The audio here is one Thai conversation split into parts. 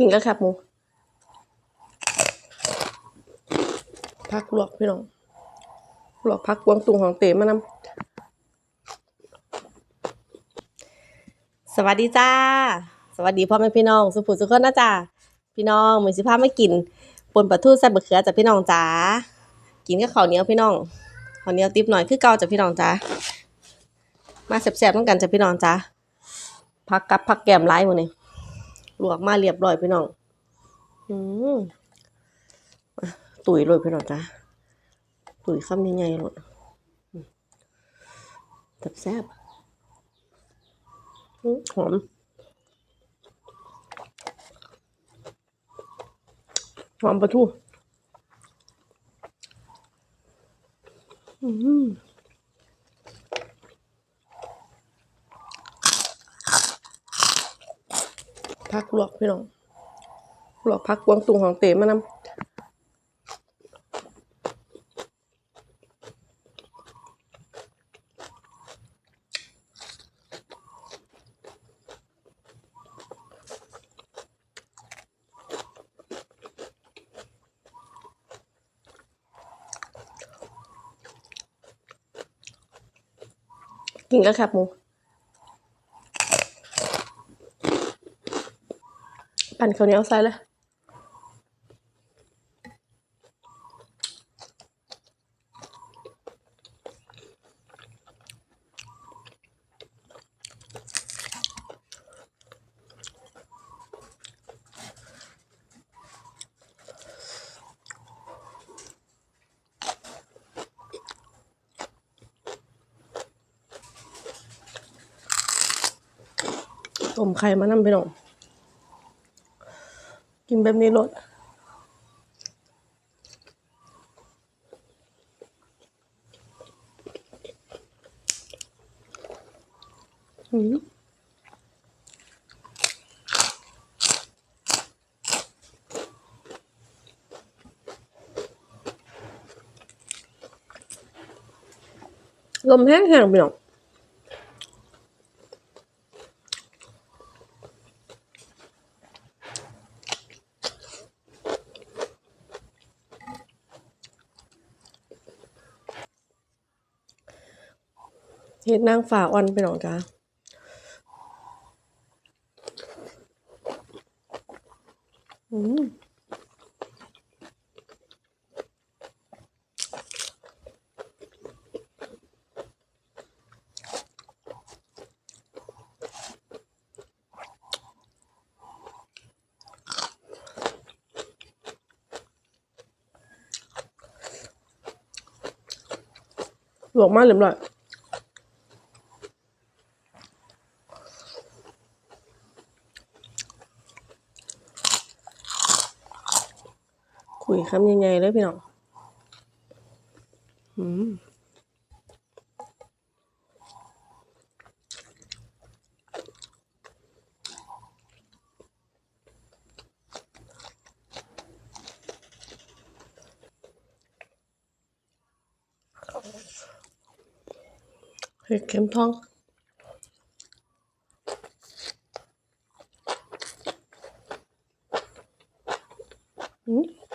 กินก็แคบหมูพักลวกพี่น้องลวกพักกวางตุงของเต๋มานำสวัสดีจ้า สวัสดีพ่อแม่พี่น้อง สุภุสุขคนนะจ้าพี่น้องมือสิพาไม่กินปนปลาทูใส่บะเขือจากพี่น้องจ้ากินกับข้าวเหนียวพี่น้องข้าวเหนียวติบหน่อยคือเก่าจากพี่น้องจ้ามาแซ่บๆต้องกันจากพี่น้องจ้าพักกับพักแกมไร้หมดนี่ ลวกมาเรียบร้อยพี่น้องอืมอะตุ๋ยเลยพี่น้องจ้าตุ๋ยคำยังไงหลดแซ่บๆอื้อหอมหอมปลาทูอืม พักลวกพี่น้องลวกพักกวางตุงของเต๋มานำกินก็แคบหมู ปั่นข้าวเหนียวใส่เลยต้มไข่มานำพี่น้อง กินแบบนี้รสอืมลมแห้งๆพี่น้อง เฮ็ดนางฟ้าอ่อนไปหนองจ้าอืมลวกมากเรียบร้อย คุยคำยังไงเลยพี่น้องอืมเห็ดเข็มทองอืม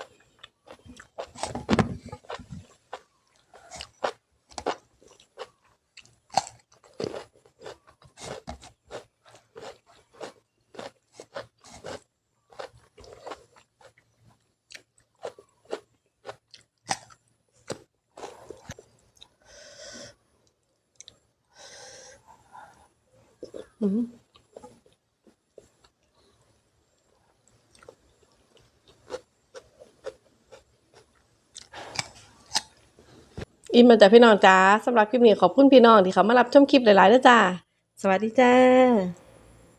อืมอินมาจากพี่น้องจ้าสำหรับคลิปนี้ขอบคุณพี่น้องที่เขามารับชมคลิปหลายๆด้วยจ้า สวัสดีจ้า